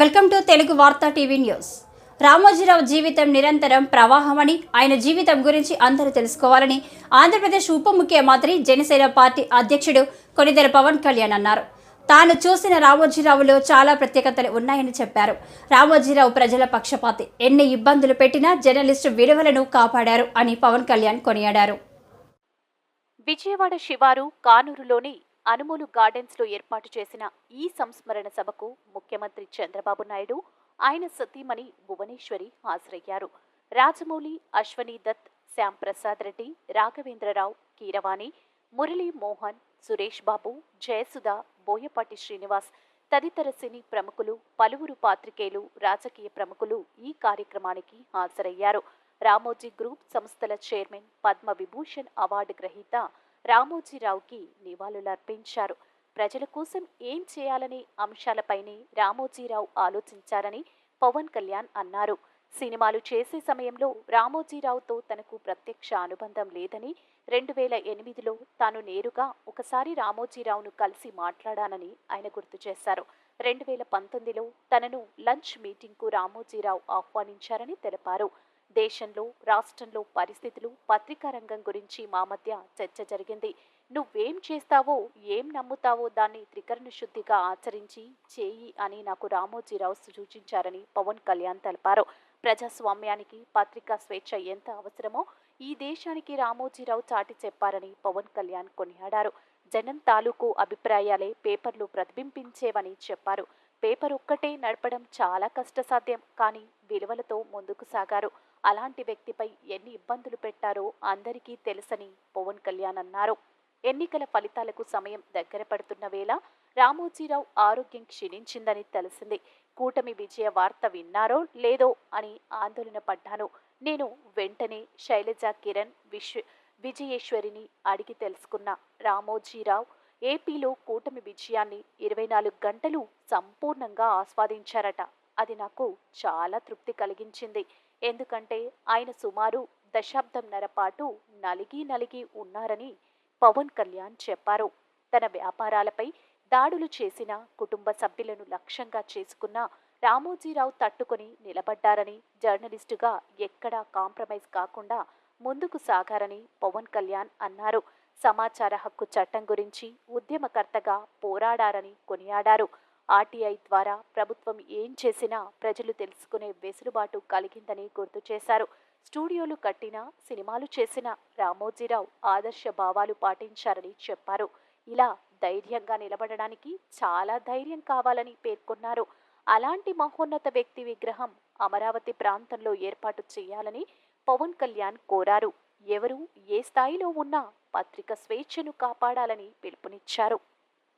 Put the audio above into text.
Welcome to Telugu వార్తా TV news. Ramoji Rao జీవితం నిరంతరం ప్రవాహమని ఆయన జీవితం గురించి అందరూ తెలుసుకోవాలని ఆంధ్రప్రదేశ్ ఉప ముఖ్యమంత్రి జనసేన పార్టీ అధ్యక్షుడు కొనిదెల పవన్ కళ్యాణ్ అన్నారు. తాను చూసిన రామోజీరావులో చాలా ప్రత్యేకతలు ఉన్నాయని చెప్పారు. రామోజీరావు ప్రజల పక్షపాతి ఎన్ని ఇబ్బందులు పెట్టినా జర్నలిస్టు విలువలను కాపాడారు అని పవన్ కళ్యాణ్ కొనియాడారు. విజయవాడ శివారు కానూరులోని అనుమూలు గార్డెన్స్లో ఏర్పాటు చేసిన ఈ సంస్మరణ సభకు ముఖ్యమంత్రి చంద్రబాబు నాయుడు ఆయన సతీమణి భువనేశ్వరి హాజరయ్యారు. రాజమౌళి అశ్వనీ దత్ శ్యామ్ ప్రసాద్ రెడ్డి రాఘవేంద్రరావు కీరవాణి మురళీ మోహన్ సురేష్ బాబు జయసుధ బోయపాటి శ్రీనివాస్ తదితర సినీ ప్రముఖులు పలువురు పాత్రికేయులు రాజకీయ ప్రముఖులు ఈ కార్యక్రమానికి హాజరయ్యారు. రామోజీ గ్రూప్ సంస్థల చైర్మన్ పద్మ విభూషణ్ అవార్డు గ్రహీత రామోజీరావుకి నివాళులర్పించారు. ప్రజల కోసం ఏం చేయాలనే అంశాలపైనే రామోజీరావు ఆలోచించారని పవన్ కళ్యాణ్ అన్నారు. సినిమాలు చేసే సమయంలో రామోజీరావుతో తనకు ప్రత్యక్ష అనుబంధం లేదని రెండు వేల ఎనిమిదిలో తాను నేరుగా ఒకసారి రామోజీరావును కలిసి మాట్లాడానని ఆయన గుర్తు చేశారు. రెండు వేల పంతొమ్మిదిలో తనను లంచ్ మీటింగ్కు రామోజీరావు ఆహ్వానించారని తెలిపారు. దేశంలో రాష్ట్రంలో పరిస్థితులు పత్రికా రంగం గురించి మా మధ్య చర్చ జరిగింది. నువ్వేం చేస్తావో ఏం నమ్ముతావో దాన్ని త్రికరణ శుద్ధిగా ఆచరించి చేయి అని నాకు రామోజీరావు సూచించారని పవన్ కళ్యాణ్ తెలిపారు. ప్రజాస్వామ్యానికి పత్రికా స్వేచ్ఛ ఎంత అవసరమో ఈ దేశానికి రామోజీరావు చాటి చెప్పారని పవన్ కళ్యాణ్ కొనియాడారు. జనం తాలూకు అభిప్రాయాలే పేపర్లు ప్రతిబింబించేవని చెప్పారు. పేపర్ ఒక్కటే నడపడం చాలా కష్టసాధ్యం కానీ విలువలతో ముందుకు సాగారు. అలాంటి వ్యక్తిపై ఎన్ని ఇబ్బందులు పెట్టారో అందరికీ తెలుసని పవన్ కళ్యాణ్ అన్నారు. ఎన్నికల ఫలితాలకు సమయం దగ్గర పడుతున్న వేళ రామోజీరావు ఆరోగ్యం క్షీణించిందని తెలిసింది. కూటమి విజయ వార్త విన్నారో లేదో అని ఆందోళన పడ్డాను. నేను వెంటనే శైలజ కిరణ్ విశ్వ విజయేశ్వరిని అడిగి తెలుసుకున్న. రామోజీరావు ఏపీలో కూటమి విజయాన్ని ఇరవై నాలుగు గంటలు సంపూర్ణంగా ఆస్వాదించారట. అది నాకు చాలా తృప్తి కలిగించింది. ఎందుకంటే ఆయన సుమారు దశాబ్దంన్నర పాటు నలిగి నలిగి ఉన్నారని పవన్ కళ్యాణ్ చెప్పారు. తన వ్యాపారాలపై దాడులు చేసిన కుటుంబ సభ్యులను లక్ష్యంగా చేసుకున్న రామోజీరావు తట్టుకొని నిలబడ్డారని జర్నలిస్టుగా ఎక్కడా కాంప్రమైజ్ కాకుండా ముందుకు సాగారని పవన్ కళ్యాణ్ అన్నారు. సమాచార హక్కు చట్టం గురించి ఉద్యమకర్తగా పోరాడారని కొనియాడారు. ఆర్టీఐ ద్వారా ప్రభుత్వం ఏం చేసినా ప్రజలు తెలుసుకునే వెసులుబాటు కలిగిందని గుర్తు చేశారు. స్టూడియోలు కట్టినా సినిమాలు చేసిన రామోజీరావు ఆదర్శ భావాలు పాటించారని చెప్పారు. ఇలా ధైర్యంగా నిలబడడానికి చాలా ధైర్యం కావాలని పేర్కొన్నారు. అలాంటి మహోన్నత వ్యక్తి విగ్రహం అమరావతి ప్రాంతంలో ఏర్పాటు చేయాలని పవన్ కళ్యాణ్ కోరారు. ఎవరు ఏ స్థాయిలో ఉన్నా పత్రిక స్వేచ్ఛను కాపాడాలని పిలుపునిచ్చారు.